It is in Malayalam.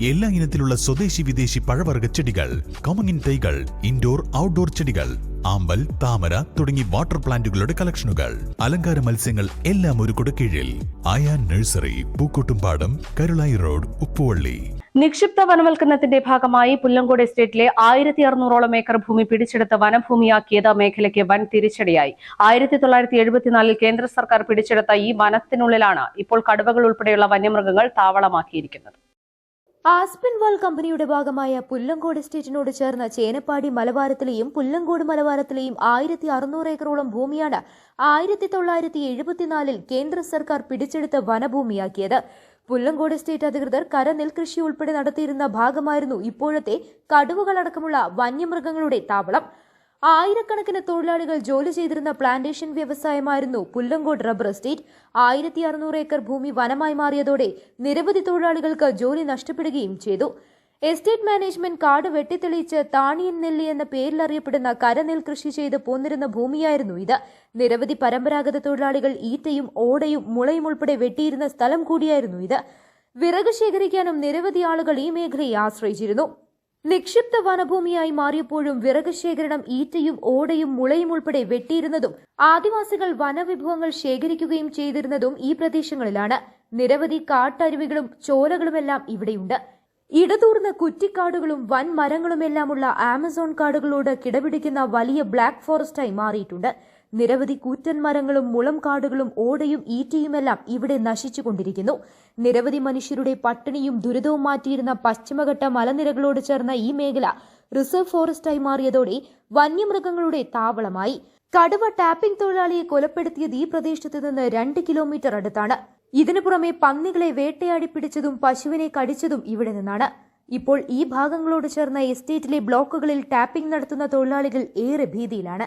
എല്ലാ ഇനത്തിലുള്ള സ്വദേശി വിദേശി പഴവർഗ ചെടികൾ കമങ്ങിൻ തൈകൾ ഇൻഡോർ ഔട്ട്ഡോർ ചെടികൾ ആമ്പൽ താമര തുടങ്ങി വാട്ടർ പ്ലാന്റുകളുടെ കളക്ഷനുകൾ അലങ്കാര മത്സ്യങ്ങൾ എല്ലാം ഒരു കുടക്കീഴിൽ. ആയാൻ നഴ്സറി പൂക്കോട്ടുംപാടം കരുളായി റോഡ് ഉപ്പുവള്ളി. നിക്ഷിപ്ത വനവൽക്കരണത്തിന്റെ ഭാഗമായി പുല്ലങ്കോട് എസ്റ്റേറ്റിലെ ആയിരത്തി അറുന്നൂറോളം ഏക്കർ ഭൂമി പിടിച്ചെടുത്ത് വനഭൂമിയാക്കിയത് മേഖലയ്ക്ക് വൻ തിരിച്ചടിയായി. ആയിരത്തി തൊള്ളായിരത്തി എഴുപത്തിനാലിൽ കേന്ദ്ര സർക്കാർ പിടിച്ചെടുത്ത ഈ വനത്തിനുള്ളിലാണ് ഇപ്പോൾ കടുവകൾ ഉൾപ്പെടെയുള്ള വന്യമൃഗങ്ങൾ താവളമാക്കിയിരിക്കുന്നത്. ആസ്പിൻ വാൾ കമ്പനിയുടെ ഭാഗമായ പുല്ലങ്കോട് എസ്റ്റേറ്റിനോട് ചേർന്ന ചേനപ്പാടി മലബാരത്തിലെയും പുല്ലങ്കോട് മലബാരത്തിലെയും ആയിരത്തി അറുന്നൂറ് ഏക്കറോളം ഭൂമിയാണ് ആയിരത്തി തൊള്ളായിരത്തി എഴുപത്തിനാലിൽ കേന്ദ്ര സർക്കാർ പിടിച്ചെടുത്ത വനഭൂമിയാക്കിയത്. പുല്ലങ്കോട് എസ്റ്റേറ്റ് അധികൃതർ കരനെൽകൃഷി ഉൾപ്പെടെ നടത്തിയിരുന്ന ഭാഗമായിരുന്നു ഇപ്പോഴത്തെ കടുവകളടക്കമുള്ള വന്യമൃഗങ്ങളുടെ താവളം. ആയിരക്കണക്കിന് തൊഴിലാളികൾ ജോലി ചെയ്തിരുന്ന പ്ലാന്റേഷൻ വ്യവസായമായിരുന്നു പുല്ലങ്കോട് റബ്ബർ എസ്റ്റേറ്റ്. ആയിരത്തി അറുന്നൂറ് ഏക്കർ ഭൂമി വനമായി മാറിയതോടെ നിരവധി തൊഴിലാളികൾക്ക് ജോലി നഷ്ടപ്പെടുകയും ചെയ്തു. എസ്റ്റേറ്റ് മാനേജ്മെന്റ് കാട് വെട്ടിത്തെളിയിച്ച് താണിയൻ നെല്ലി എന്ന പേരിൽ അറിയപ്പെടുന്ന കരനെൽ കൃഷി ചെയ്ത് പോന്നിരുന്ന ഭൂമിയായിരുന്നു ഇത്. നിരവധി പരമ്പരാഗത തൊഴിലാളികൾ ഈറ്റയും ഓടയും മുളയും ഉൾപ്പെടെ വെട്ടിയിരുന്ന സ്ഥലം കൂടിയായിരുന്നു ഇത്. വിറക് ശേഖരിക്കാനും നിരവധി ആളുകൾ ഈ മേഖലയെ ആശ്രയിച്ചിരുന്നു. നിക്ഷിപ്ത വനഭൂമിയായി മാറിയപ്പോഴും വിറക് ശേഖരണം ഈറ്റയും ഓടയും മുളയും ഉൾപ്പെടെ വെട്ടിയിരുന്നതും ആദിവാസികൾ വനവിഭവങ്ങൾ ശേഖരിക്കുകയും ചെയ്തിരുന്നതും ഈ പ്രദേശങ്ങളിലാണ്. നിരവധി കാട്ടരുവികളും ചോലകളുമെല്ലാം ഇവിടെയുണ്ട്. ഇടതൂർന്ന കുറ്റിക്കാടുകളും വൻ മരങ്ങളുമെല്ലാമുള്ള ആമസോൺ കാടുകളോട് കിടപിടിക്കുന്ന വലിയ ബ്ലാക്ക് ഫോറസ്റ്റായി മാറിയിട്ടുണ്ട്. നിരവധി കൂറ്റൻ മരങ്ങളും മുളം കാടുകളും ഓടയും ഈറ്റയുമെല്ലാം ഇവിടെ നശിച്ചുകൊണ്ടിരിക്കുന്നു. നിരവധി മനുഷ്യരുടെ പട്ടിണിയും ദുരിതവും മാറ്റിയിരുന്ന പശ്ചിമഘട്ട മലനിരകളോട് ചേർന്ന ഈ മേഖല റിസർവ് ഫോറസ്റ്റായി മാറിയതോടെ വന്യമൃഗങ്ങളുടെ താവളമായി. കടുവ ടാപ്പിംഗ് തൊഴിലാളിയെ കൊലപ്പെടുത്തിയത് ഈ പ്രദേശത്ത് നിന്ന് രണ്ട് കിലോമീറ്റർ അടുത്താണ്. ഇതിനു പുറമെ പന്നികളെ വേട്ടയാടി പിടിച്ചതും പശുവിനെ കടിച്ചതും ഇവിടെ നിന്നാണ്. ഇപ്പോൾ ഈ ഭാഗങ്ങളോട് ചേർന്ന എസ്റ്റേറ്റിലെ ബ്ലോക്കുകളിൽ ടാപ്പിംഗ് നടത്തുന്ന തൊഴിലാളികൾ ഏറെ ഭീതിയിലാണ്.